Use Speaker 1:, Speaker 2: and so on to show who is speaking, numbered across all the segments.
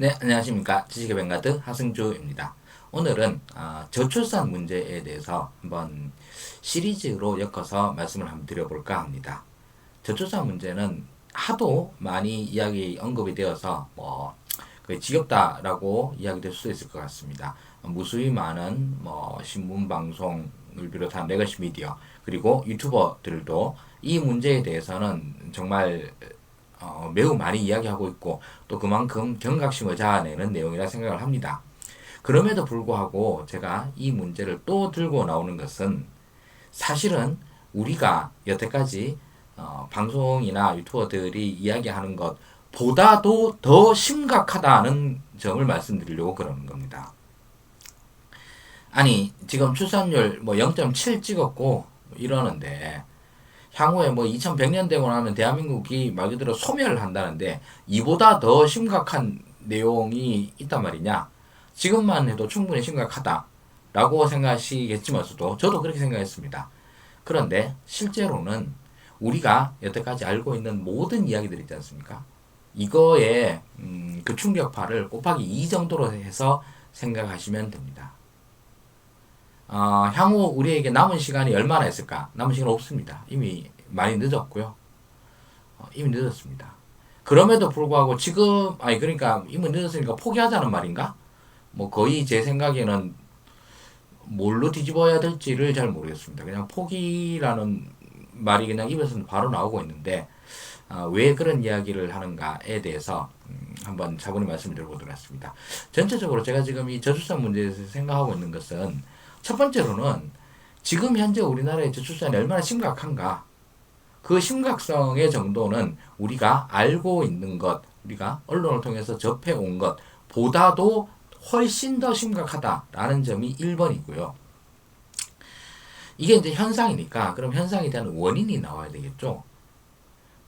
Speaker 1: 네, 안녕하십니까. 지식의 뱅가드 하승주입니다. 오늘은 어, 저출산 문제에 대해서 한번 시리즈로 엮어서 말씀을 한번 드려볼까 합니다. 저출산 문제는 하도 많이 이야기 언급이 되어서 뭐 거의 지겹다라고 이야기될 수도 있을 것 같습니다. 무수히 많은 뭐 신문 방송을 비롯한 레거시 미디어 그리고 유튜버들도 이 문제에 대해서는 정말 어, 매우 많이 이야기하고 있고 또 그만큼 경각심을 자아내는 내용이라 생각을 합니다. 그럼에도 불구하고 제가 이 문제를 또 들고 나오는 것은 사실은 우리가 여태까지 어, 방송이나 유튜버들이 이야기하는 것보다도 더 심각하다는 점을 말씀드리려고 그러는 겁니다. 아니 지금 출산율 뭐 0.7 찍었고 이러는데 향후에 뭐 2100년 되고 나면 대한민국이 말 그대로 소멸을 한다는데 이보다 더 심각한 내용이 있단 말이냐? 지금만 해도 충분히 심각하다라고 생각하시겠지만서도 저도 그렇게 생각했습니다. 그런데 실제로는 우리가 여태까지 알고 있는 모든 이야기들 있지 않습니까? 이거의 음, 그 충격파를 곱하기 2 정도로 해서 생각하시면 됩니다. 어, 향후 우리에게 남은 시간이 얼마나 있을까? 남은 시간 없습니다. 이미 많이 늦었고요. 어, 이미 늦었습니다. 그럼에도 불구하고 지금 아니 그러니까 이미 늦었으니까 포기하자는 말인가? 뭐 거의 제 생각에는 뭘로 뒤집어야 될지를 잘 모르겠습니다. 그냥 포기라는 말이 그냥 입에서 바로 나오고 있는데 어, 왜 그런 이야기를 하는가에 대해서 음, 한번 차분히 말씀을 드려보도록 하겠습니다. 전체적으로 제가 지금 이 저출산 문제에 서 생각하고 있는 것은 첫 번째로는 지금 현재 우리나라의 저출산이 얼마나 심각한가 그 심각성의 정도는 우리가 알고 있는 것, 우리가 언론을 통해서 접해온 것 보다도 훨씬 더 심각하다라는 점이 1번이고요. 이게 이제 현상이니까 그럼 현상에 대한 원인이 나와야 되겠죠.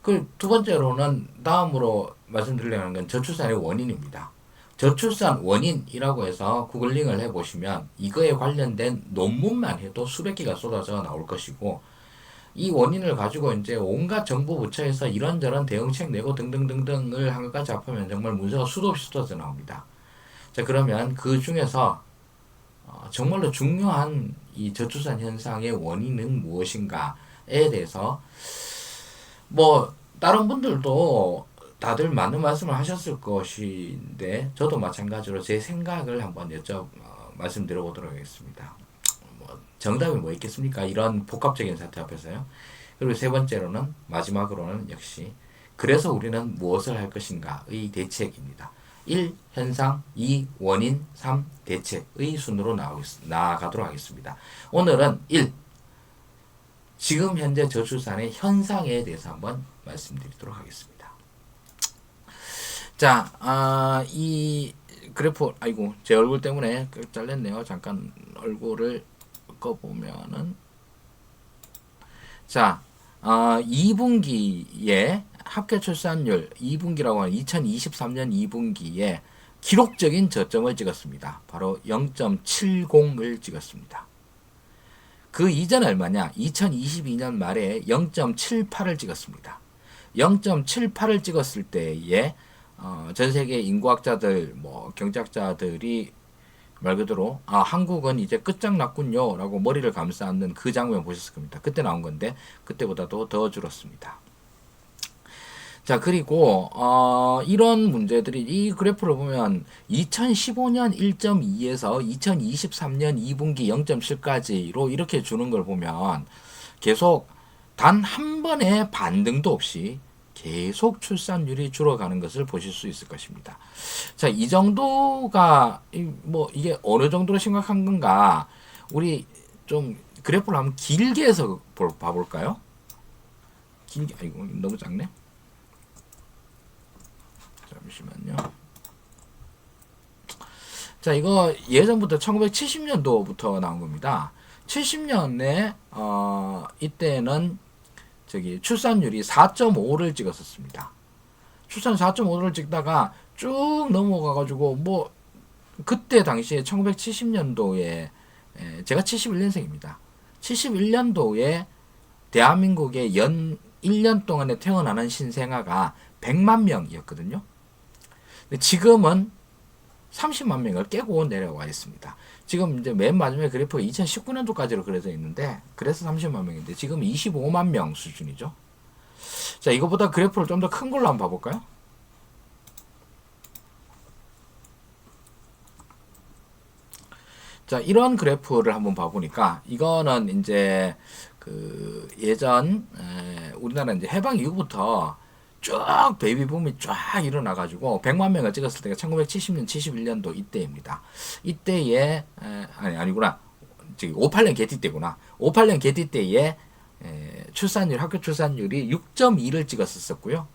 Speaker 1: 그 두 번째로는 다음으로 말씀드리려는 건 저출산의 원인입니다. 저출산 원인이라고 해서 구글링을 해보시면 이거에 관련된 논문만 해도 수백 개가 쏟아져 나올 것이고 이 원인을 가지고 이제 온갖 정부 부처에서 이런저런 대응책 내고 등등등등을 한 것까지 합하면 정말 문제가 수도 없이 쏟아져 나옵니다. 자 그러면 그 중에서 어, 정말로 중요한 이 저출산 현상의 원인은 무엇인가에 대해서 뭐 다른 분들도 다들 많은 말씀을 하셨을 것인데 저도 마찬가지로 제 생각을 한번 여쭤 어, 말씀드려보도록 하겠습니다. 뭐 정답이 뭐 있겠습니까? 이런 복합적인 사태 앞에서요. 그리고 세 번째로는 마지막으로는 역시 그래서 우리는 무엇을 할 것인가의 대책입니다. 1. 현상 2. 원인 3. 대책의 순으로 나아가도록 하겠습니다. 오늘은 1. 지금 현재 저출산의 현상에 대해서 한번 말씀드리도록 하겠습니다. 자, 아, 이 그래프, 아이고, 제 얼굴 때문에 그 잘렸네요. 잠깐 얼굴을 꺼보면은. 자, 아, 2분기에 합계 출산율 2분기라고 하는 2023년 2분기에 기록적인 저점을 찍었습니다. 바로 0.70을 찍었습니다. 그 이전 얼마냐? 2022년 말에 0.78을 찍었습니다. 0.78을 찍었을 때에 어, 전 세계 인구학자들, 뭐 경제학자들이 말 그대로 아 한국은 이제 끝장났군요라고 머리를 감싸 안는 그 장면 보셨을 겁니다. 그때 나온 건데 그때보다도 더 줄었습니다. 자 그리고 어, 이런 문제들이 이 그래프를 보면 2015년 1.2에서 2023년 2분기 0.7까지로 이렇게 주는 걸 보면 계속 단 한 번의 반등도 없이 계속 출산율이 줄어가는 것을 보실 수 있을 것입니다. 자, 이 정도가 뭐 이게 어느 정도로 심각한 건가? 우리 좀 그래프를 한번 길게 해서 봐볼까요? 길게 아이고 너무 작네. 잠시만요. 자, 이거 예전부터 1970년도부터 나온 겁니다. 70년에 어 이때는 저기 출산율이 4.5를 찍었었습니다. 출산 4.5를 찍다가 쭉 넘어가 가지고 뭐 그때 당시에 1970년도에 제가 71년생입니다. 71년도에 대한민국의 연 1년 동안에 태어나는 신생아가 100만 명이었거든요. 지금은 30만 명을 깨고 내려와 있습니다. 지금 이제 맨 마지막에 그래프가 2019년도까지로 그려져 있는데 그래서 30만 명인데 지금 25만 명 수준이죠. 자, 이거보다 그래프를 좀 더 큰 걸로 한번 봐볼까요? 자, 이런 그래프를 한번 봐보니까 이거는 이제 그 예전 에, 우리나라 이제 해방 이후부터 쭉 베이비 붐이 쫙 일어나가지고 100만 명을 찍었을 때가 1970년, 71년도 이때입니다. 이때에 에, 아니 아니구나. 저기 58년 개띠 때구나. 58년 개띠 때에 에, 출산율 학교 출산율이 6.2를 찍었었고요.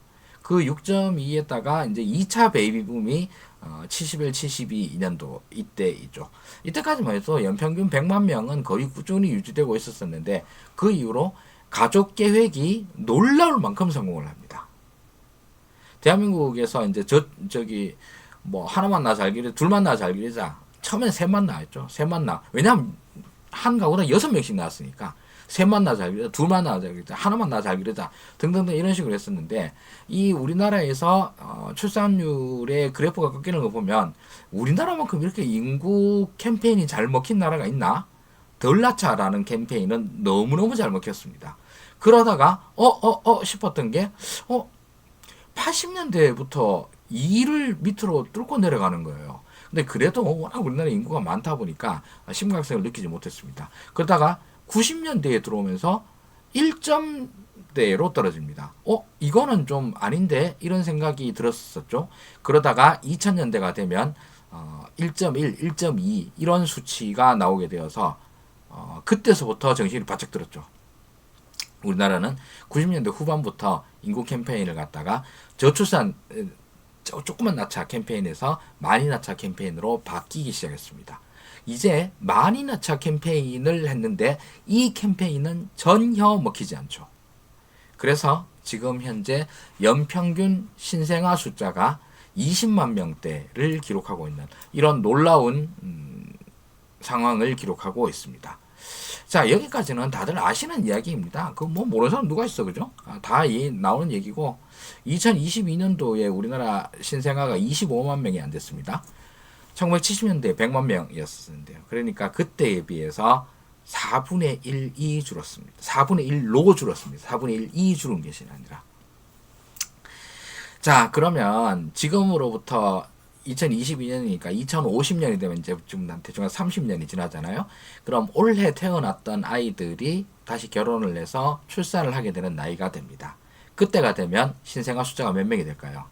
Speaker 1: 그 6.2에다가 이제 2차 베이비 붐이 어, 71, 72 년도 이때이죠. 이때까지만 해도 연평균 100만 명은 거의 꾸준히 유지되고 있었었는데 그 이후로 가족 계획이 놀라울 만큼 성공을 합니다. 대한민국에서 이제 저 저기 뭐 하나만 낳아 살기를 둘만 낳아 살기자 처음엔 셋만 낳았죠. 셋만 낳. 왜냐하면 한 가구당 여섯 명씩 낳았으니까 셋만 낳아 살기자 둘만 낳아 살기자 하나만 낳아 살기자 등등등 이런 식으로 했었는데 이 우리나라에서 어, 출산율의 그래프가 꺾이는 거 보면 우리나라만큼 이렇게 인구 캠페인이 잘 먹힌 나라가 있나? 덜 낳자라는 캠페인은 너무너무 잘 먹혔습니다. 그러다가 어어어 싶었던 게 어 80년대부터 2를 밑으로 뚫고 내려가는 거예요. 근데 그래도 워낙 우리나라 인구가 많다 보니까 심각성을 느끼지 못했습니다. 그러다가 90년대에 들어오면서 1점대로 떨어집니다. 어, 이거는 좀 아닌데? 이런 생각이 들었었죠. 그러다가 2000년대가 되면 어, 1.1, 1.2 이런 수치가 나오게 되어서 어, 그때서부터 정신이 바짝 들었죠. 우리나라는 90년대 후반부터 인구 캠페인을 갖다가 저출산 조- 조금만 낳자 캠페인에서 많이 낳자 캠페인으로 바뀌기 시작했습니다. 이제 많이 낳자 캠페인을 했는데 이 캠페인은 전혀 먹히지 않죠. 그래서 지금 현재 연평균 신생아 숫자가 20만 명대를 기록하고 있는 이런 놀라운 음, 상황을 기록하고 있습니다. 자 여기까지는 다들 아시는 이야기입니다. 그 뭐 모르는 사람 누가 있어 그죠? 아, 다 이, 나오는 얘기고 2022년도에 우리나라 신생아가 25만 명이 안 됐습니다. 1970년대 100만 명이었는데요. 그러니까 그때에 비해서 4분의 1이 줄었습니다. 4분의 1로 줄었습니다. 4분의 1이 줄은 것이 아니라. 자, 그러면 지금으로부터 2022년이니까 2050년이 되면 이제 좀 대충 한 30년이 지나잖아요. 그럼 올해 태어났던 아이들이 다시 결혼을 해서 출산을 하게 되는 나이가 됩니다. 그때가 되면 신생아 숫자가 몇 명이 될까요?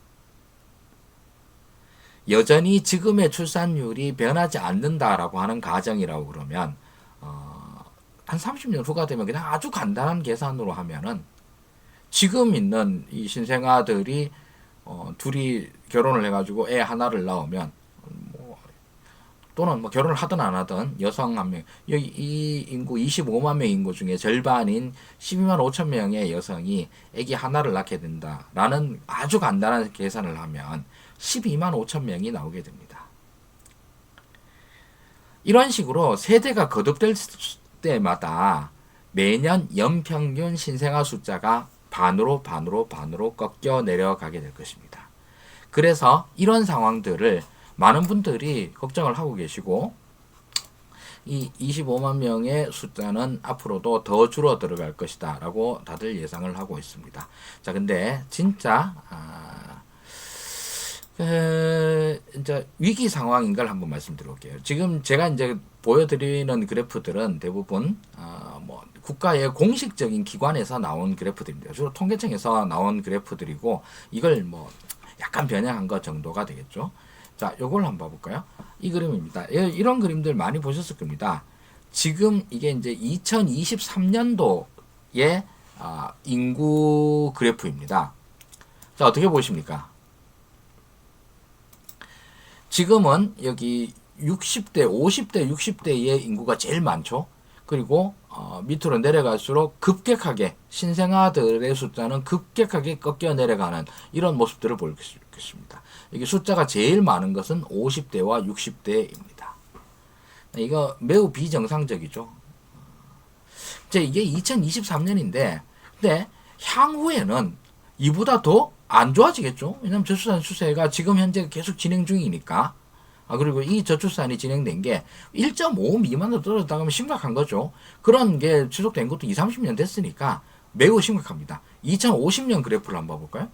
Speaker 1: 여전히 지금의 출산율이 변하지 않는다라고 하는 가정이라고 그러면 어, 한 30년 후가 되면 그냥 아주 간단한 계산으로 하면은 지금 있는 이 신생아들이 어, 둘이 결혼을 해가지고 애 하나를 낳으면 뭐 또는 뭐 결혼을 하든 안 하든 여성 한 명, 여기 이 인구 25만 명 인구 중에 절반인 12만 5천 명의 여성이 아기 하나를 낳게 된다라는 아주 간단한 계산을 하면 12만 5천 명이 나오게 됩니다. 이런 식으로 세대가 거듭될 때마다 매년 연평균 신생아 숫자가 반으로 반으로 반으로 꺾여 내려가게 될 것입니다. 그래서 이런 상황들을 많은 분들이 걱정을 하고 계시고 이 25만 명의 숫자는 앞으로도 더 줄어 들어갈 것이다 라고 다들 예상을 하고 있습니다. 자, 근데 진짜 아, 에, 이제 위기 상황인 걸 한번 말씀드릴게요. 지금 제가 이제 보여드리는 그래프들은 대부분 아, 뭐 국가의 공식적인 기관에서 나온 그래프들입니다. 주로 통계청에서 나온 그래프들이고 이걸 뭐 약간 변형한 것 정도가 되겠죠. 자, 요걸 한번 봐볼까요? 이 그림입니다. 예, 이런 그림들 많이 보셨을 겁니다. 지금 이게 이제 2023년도의 아, 인구 그래프입니다. 자, 어떻게 보십니까? 지금은 여기 60대, 50대, 60대의 인구가 제일 많죠. 그리고 어, 밑으로 내려갈수록 급격하게 신생아들의 숫자는 급격하게 꺾여 내려가는 이런 모습들을 볼 수 있겠습니다. 이게 숫자가 제일 많은 것은 50대와 60대입니다. 이거 매우 비정상적이죠. 이제 이게 2023년인데, 근데 향후에는 이보다 더 안 좋아지겠죠. 왜냐하면 저출산 추세가 지금 현재 계속 진행 중이니까 아 그리고 이 저출산이 진행된 게 1.5 미만으로 떨어졌다 하면 심각한 거죠. 그런 게 지속된 것도 2, 30년 됐으니까 매우 심각합니다. 2050년 그래프를 한번 볼까요?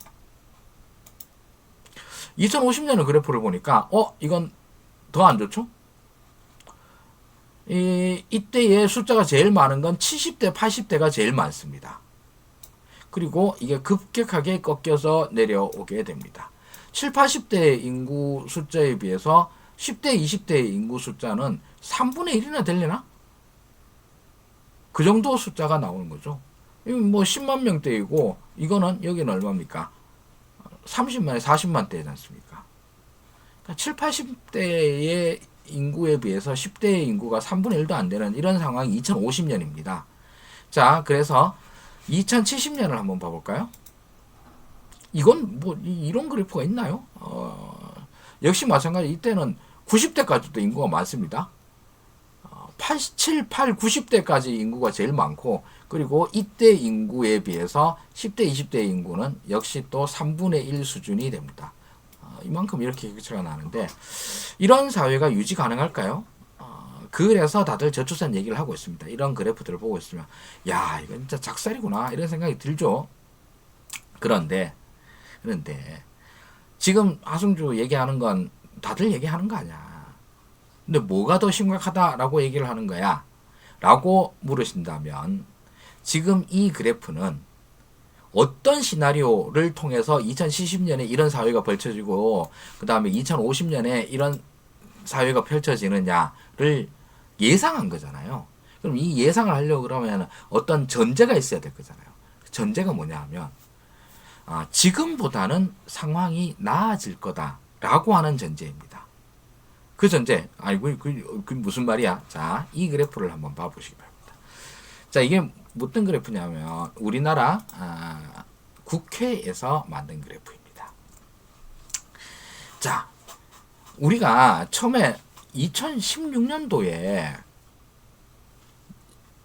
Speaker 1: 2050년의 그래프를 보니까 어 이건 더 안 좋죠? 이 이때의 숫자가 제일 많은 건 70대, 80대가 제일 많습니다. 그리고 이게 급격하게 꺾여서 내려오게 됩니다. 7, 80대 인구 숫자에 비해서 10대, 20대 인구 숫자는 3분의 1이나 되려나? 그 정도 숫자가 나오는 거죠. 뭐 10만 명대이고 이거는 여기는 얼마입니까? 30만에 40만 대지 않습니까? 그러니까 7, 80대의 인구에 비해서 10대의 인구가 3분의 1도 안 되는 이런 상황이 2050년입니다. 자, 그래서 2070년을 한번 봐볼까요? 이건 뭐 이- 이런 그래프가 있나요? 어, 역시 마찬가지 이때는 90대까지도 인구가 많습니다. 어, 87, 8, 90대까지 인구가 제일 많고 그리고 이때 인구에 비해서 10대, 20대 인구는 역시 또 3분의 1 수준이 됩니다. 어, 이만큼 이렇게 격차가 나는데 이런 사회가 유지 가능할까요? 어, 그래서 다들 저출산 얘기를 하고 있습니다. 이런 그래프들을 보고 있으면 야 이거 진짜 작살이구나 이런 생각이 들죠. 그런데 그런데 지금 하승주 얘기하는 건 다들 얘기하는 거 아니야. 근데 뭐가 더 심각하다라고 얘기를 하는 거야? 라고 물으신다면 지금 이 그래프는 어떤 시나리오를 통해서 2070년에 이런 사회가 펼쳐지고 그 다음에 2050년에 이런 사회가 펼쳐지느냐를 예상한 거잖아요. 그럼 이 예상을 하려고 그러면 어떤 전제가 있어야 될 거잖아요. 그 전제가 뭐냐 하면 아, 지금보다는 상황이 나아질 거다 라고 하는 전제입니다. 그 전제, 아이고, 그, 그 무슨 말이야? 자, 이 그래프를 한번 봐보시기 바랍니다. 자, 이게 어떤 그래프냐면 우리나라 아, 국회에서 만든 그래프입니다. 자, 우리가 처음에 2016년도에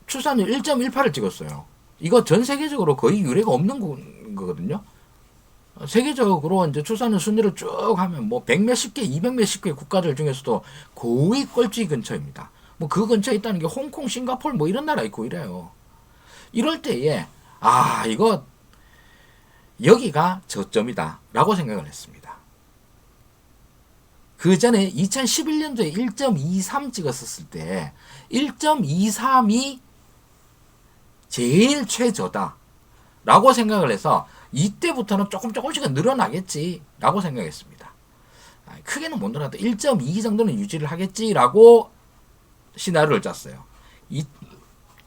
Speaker 1: 출산율 1.18을 찍었어요. 이거 전 세계적으로 거의 유례가 없는 거- 거거든요. 어, 세계적으로 이제 출산율 순위를 쭉 하면 뭐100 몇십 개, 200 몇십 개 국가들 중에서도 거의 꼴찌 근처입니다. 뭐 그 근처에 있다는 게 홍콩, 싱가폴 뭐 이런 나라 있고 이래요. 이럴 때에 아 이거 여기가 저점이다라고 생각을 했습니다. 그 전에 2011년도에 1.23 찍었었을 때 1.23이 제일 최저다라고 생각을 해서 이때부터는 조금 조금씩은 늘어나겠지라고 생각했습니다. 아, 크게는 못 늘어나도 1.2 정도는 유지를 하겠지라고 시나리오를 짰어요. 이,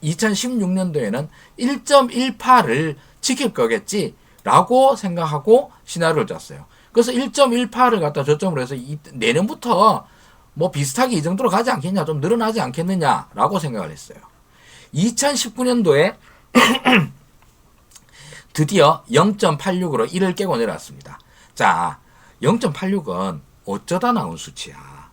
Speaker 1: 2016년도에는 1.18을 지킬 거겠지라고 생각하고 시나리오를 짰어요. 그래서 1.18을 갖다 저점으로 해서 이, 내년부터 뭐 비슷하게 이 정도로 가지 않겠냐, 좀 늘어나지 않겠느냐라고 생각을 했어요. 2019년도에 드디어 0.86으로 1을 깨고 내려왔습니다. 자, 0.86은 어쩌다 나온 수치야.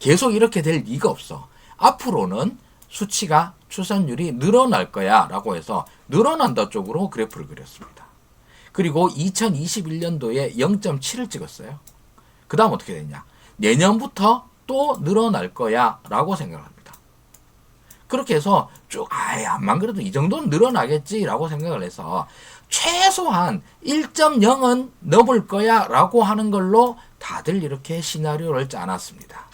Speaker 1: 계속 이렇게 될 리가 없어. 앞으로는 수치가 출산율이 늘어날 거야 라고 해서 늘어난다 쪽으로 그래프를 그렸습니다. 그리고 2021년도에 0.7을 찍었어요. 그 다음 어떻게 됐냐? 내년부터 또 늘어날 거야 라고 생각을. 그렇게 해서 쭉 아예 안만 그래도 이 정도는 늘어나겠지라고 생각을 해서 최소한 1.0은 넘을 거야 라고 하는 걸로 다들 이렇게 시나리오를 짜놨습니다.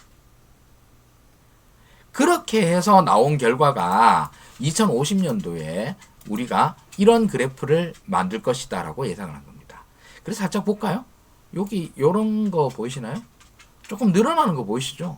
Speaker 1: 그렇게 해서 나온 결과가 2050년도에 우리가 이런 그래프를 만들 것이다 라고 예상을 한 겁니다. 그래서 살짝 볼까요? 여기 이런 거 보이시나요? 조금 늘어나는 거 보이시죠?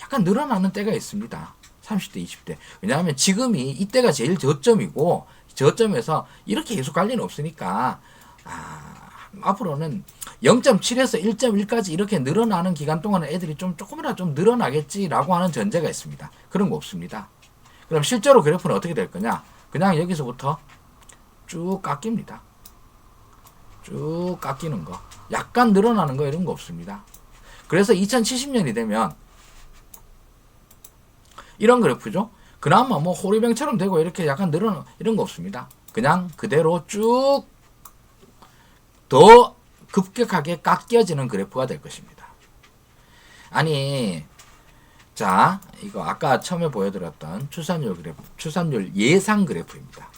Speaker 1: 약간 늘어나는 때가 있습니다. 30대, 20대. 왜냐하면 지금이 이때가 제일 저점이고 저점에서 이렇게 계속 갈 리는 없으니까 아, 앞으로는 0.7에서 1.1까지 이렇게 늘어나는 기간 동안에 애들이 좀 조금이라도 좀 늘어나겠지라고 하는 전제가 있습니다. 그런 거 없습니다. 그럼 실제로 그래프는 어떻게 될 거냐? 그냥 여기서부터 쭉 깎입니다. 쭉 깎이는 거. 약간 늘어나는 거 이런 거 없습니다. 그래서 2070년이 되면 이런 그래프죠. 그나마 뭐 호리병처럼 되고 이렇게 약간 늘어나 이런 거 없습니다. 그냥 그대로 쭉 더 급격하게 깎여지는 그래프가 될 것입니다. 아니 자 이거 아까 처음에 보여드렸던 출산율 그래프 출산율 예상 그래프입니다.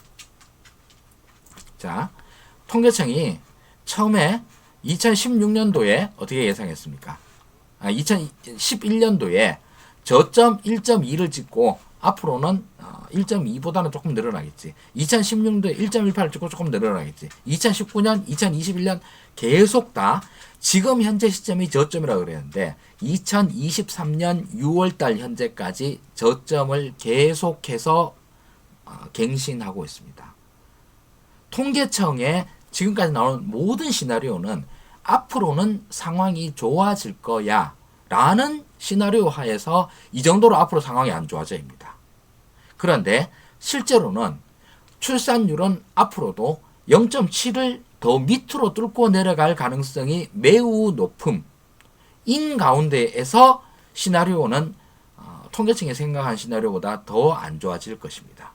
Speaker 1: 자 통계청이 처음에 2016년도에 어떻게 예상했습니까? 아, 2011년도에 저점 1.2를 찍고 앞으로는 어, 1.2보다는 조금 늘어나겠지. 2016년도에 1.18을 찍고 조금 늘어나겠지. 2019년, 2021년 계속 다 지금 현재 시점이 저점이라고 그랬는데 2023년 6월달 현재까지 저점을 계속해서 어, 갱신하고 있습니다. 통계청의 지금까지 나온 모든 시나리오는 앞으로는 상황이 좋아질 거야 라는 시나리오 하에서 이 정도로 앞으로 상황이 안 좋아져입니다. 그런데 실제로는 출산율은 앞으로도 0.7을 더 밑으로 뚫고 내려갈 가능성이 매우 높음. 인 가운데에서 시나리오는 어, 통계청이 생각한 시나리오보다 더 안 좋아질 것입니다.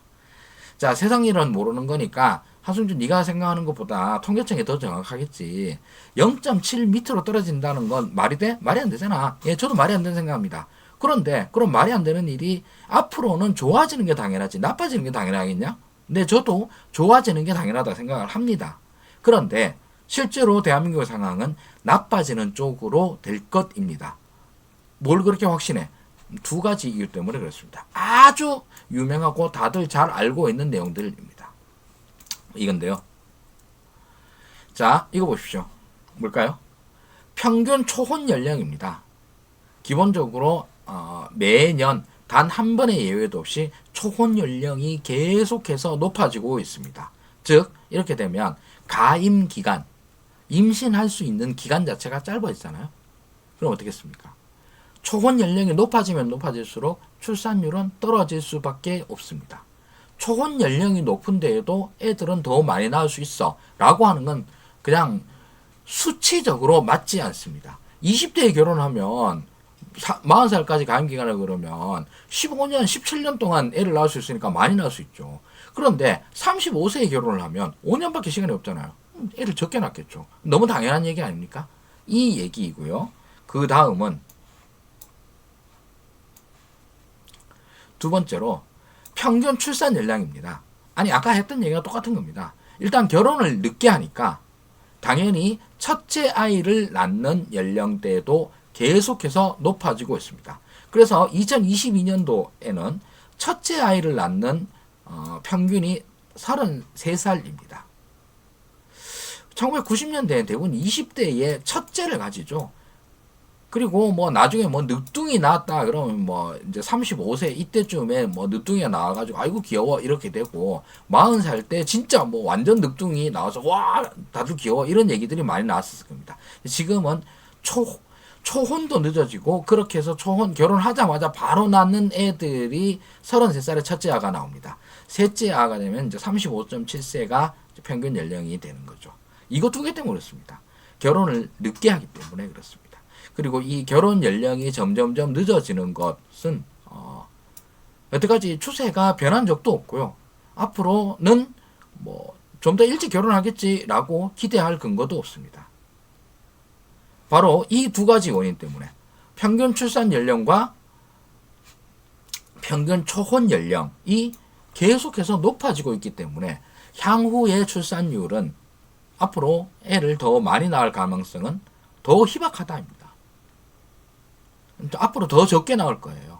Speaker 1: 자, 세상 일은 모르는 거니까 하승준 네가 생각하는 것보다 통계청이 더 정확하겠지. 0.7 밑으로 떨어진다는 건 말이 돼? 말이 안 되잖아. 예, 저도 말이 안 되는 생각합니다. 그런데 그럼 말이 안 되는 일이 앞으로는 좋아지는 게 당연하지 나빠지는 게 당연하겠냐? 근데 저도 좋아지는 게 당연하다 생각을 합니다. 그런데 실제로 대한민국의 상황은 나빠지는 쪽으로 될 것입니다. 뭘 그렇게 확신해? 두 가지 이유 때문에 그렇습니다. 아주 유명하고 다들 잘 알고 있는 내용들입니다. 이건데요. 자, 이거 보십시오. 뭘까요? 평균 초혼 연령입니다. 기본적으로 어, 매년 단 한 번의 예외도 없이 초혼 연령이 계속해서 높아지고 있습니다. 즉 이렇게 되면 가임 기간, 임신할 수 있는 기간 자체가 짧아지잖아요. 그럼 어떻겠습니까? 초혼 연령이 높아지면 높아질수록 출산율은 떨어질 수밖에 없습니다. 초혼 연령이 높은 데에도 애들은 더 많이 낳을 수 있어. 라고 하는 건 그냥 수치적으로 맞지 않습니다. 20대에 결혼하면 40살까지 가임기간을 그러면 15년, 17년 동안 애를 낳을 수 있으니까 많이 낳을 수 있죠. 그런데 35세에 결혼을 하면 5년밖에 시간이 없잖아요. 음, 애를 적게 낳겠죠. 너무 당연한 얘기 아닙니까? 이 얘기이고요. 그 다음은 두 번째로 평균 출산 연령입니다. 아니 아까 했던 얘기가 똑같은 겁니다. 일단 결혼을 늦게 하니까 당연히 첫째 아이를 낳는 연령대도 계속해서 높아지고 있습니다. 그래서 2022년도에는 첫째 아이를 낳는 어, 평균이 33살입니다. 1990년대에 대부분 20대에 첫째를 가지죠. 그리고 뭐 나중에 뭐 늦둥이 나왔다 그러면 뭐 이제 35세 이때쯤에 뭐 늦둥이가 나와가지고 아이고 귀여워 이렇게 되고 40살 때 진짜 뭐 완전 늦둥이 나와서 와 다들 귀여워 이런 얘기들이 많이 나왔을 겁니다. 지금은 초 초혼도 늦어지고 그렇게 해서 초혼 결혼하자마자 바로 낳는 애들이 33살의 첫째 아가 나옵니다. 셋째 아가 되면 이제 35.7세가 평균 연령이 되는 거죠. 이거 두 개 때문에 그렇습니다. 결혼을 늦게 하기 때문에 그렇습니다. 그리고 이 결혼 연령이 점점점 늦어지는 것은 어, 여태까지 추세가 변한 적도 없고요. 앞으로는 뭐 좀 더 일찍 결혼하겠지라고 기대할 근거도 없습니다. 바로 이 두 가지 원인 때문에 평균 출산 연령과 평균 초혼 연령이 계속해서 높아지고 있기 때문에 향후의 출산율은 앞으로 애를 더 많이 낳을 가능성은 더 희박하다입니다. 앞으로 더 적게 나올 거예요.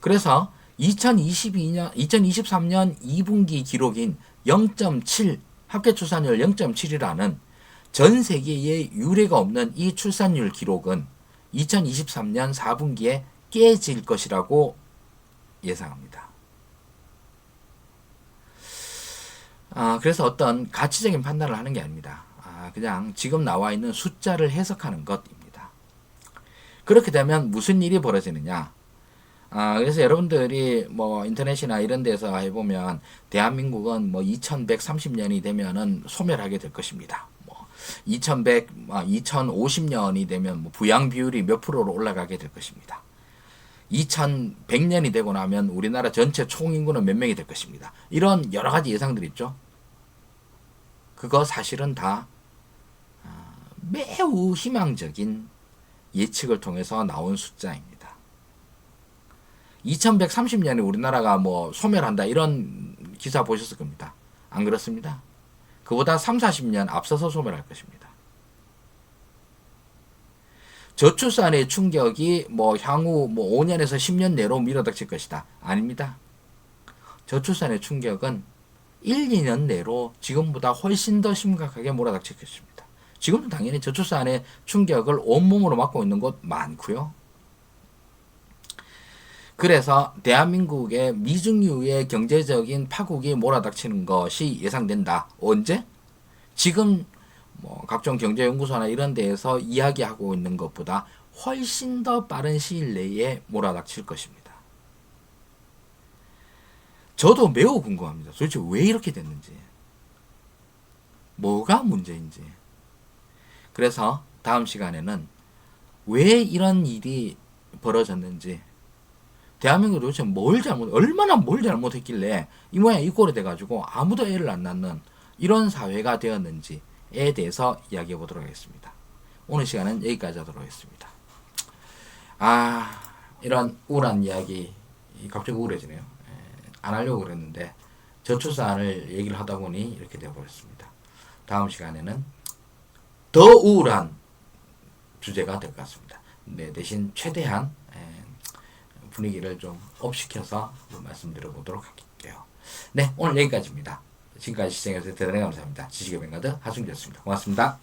Speaker 1: 그래서 2022년, 2023년 2분기 기록인 0.7 합계 출산율 0.7이라는 전 세계에 유례가 없는 이 출산율 기록은 2023년 4분기에 깨질 것이라고 예상합니다. 아, 그래서 어떤 가치적인 판단을 하는 게 아닙니다. 아, 그냥 지금 나와 있는 숫자를 해석하는 것입니다. 그렇게 되면 무슨 일이 벌어지느냐? 아, 그래서 여러분들이 뭐 인터넷이나 이런 데서 해보면 대한민국은 뭐 2130년이 되면은 소멸하게 될 것입니다. 뭐 2100, 아, 2050년이 되면 뭐 부양 비율이 몇 프로로 올라가게 될 것입니다. 2100년이 되고 나면 우리나라 전체 총인구는 몇 명이 될 것입니다. 이런 여러 가지 예상들이 있죠. 그거 사실은 다 아, 매우 희망적인 예측을 통해서 나온 숫자입니다. 2130년에 우리나라가 뭐 소멸한다 이런 기사 보셨을 겁니다. 안 그렇습니다. 그보다 3, 40년 앞서서 소멸할 것입니다. 저출산의 충격이 뭐 향후 뭐 5년에서 10년 내로 밀어닥칠 것이다. 아닙니다. 저출산의 충격은 1, 2년 내로 지금보다 훨씬 더 심각하게 몰아닥칠 것입니다. 지금도 당연히 저출산의 충격을 온몸으로 맞고 있는 곳 많고요. 그래서 대한민국의 미중 이후의 경제적인 파국이 몰아닥치는 것이 예상된다. 언제? 지금 뭐 각종 경제연구소나 이런 데에서 이야기하고 있는 것보다 훨씬 더 빠른 시일 내에 몰아닥칠 것입니다. 저도 매우 궁금합니다. 도대체 왜 이렇게 됐는지. 뭐가 문제인지. 그래서 다음 시간에는 왜 이런 일이 벌어졌는지 대한민국이 도대체 뭘 잘못, 얼마나 뭘 잘못했길래 이 모양 이 꼴이 돼가지고 아무도 애를 안 낳는 이런 사회가 되었는지에 대해서 이야기해 보도록 하겠습니다. 오늘 시간은 여기까지 하도록 하겠습니다. 아, 이런 우울한 이야기, 갑자기 우울해지네요. 에, 안 하려고 그랬는데, 저출산을 얘기를 하다 보니 이렇게 되어버렸습니다. 다음 시간에는 더 우울한 주제가 될 것 같습니다. 네, 대신 최대한 에, 분위기를 좀 업시켜서 말씀드려보도록 할게요. 네, 오늘 여기까지입니다. 지금까지 시청해주셔서 대단히 감사합니다. 지식의 뱅가드 하승기였습니다. 고맙습니다.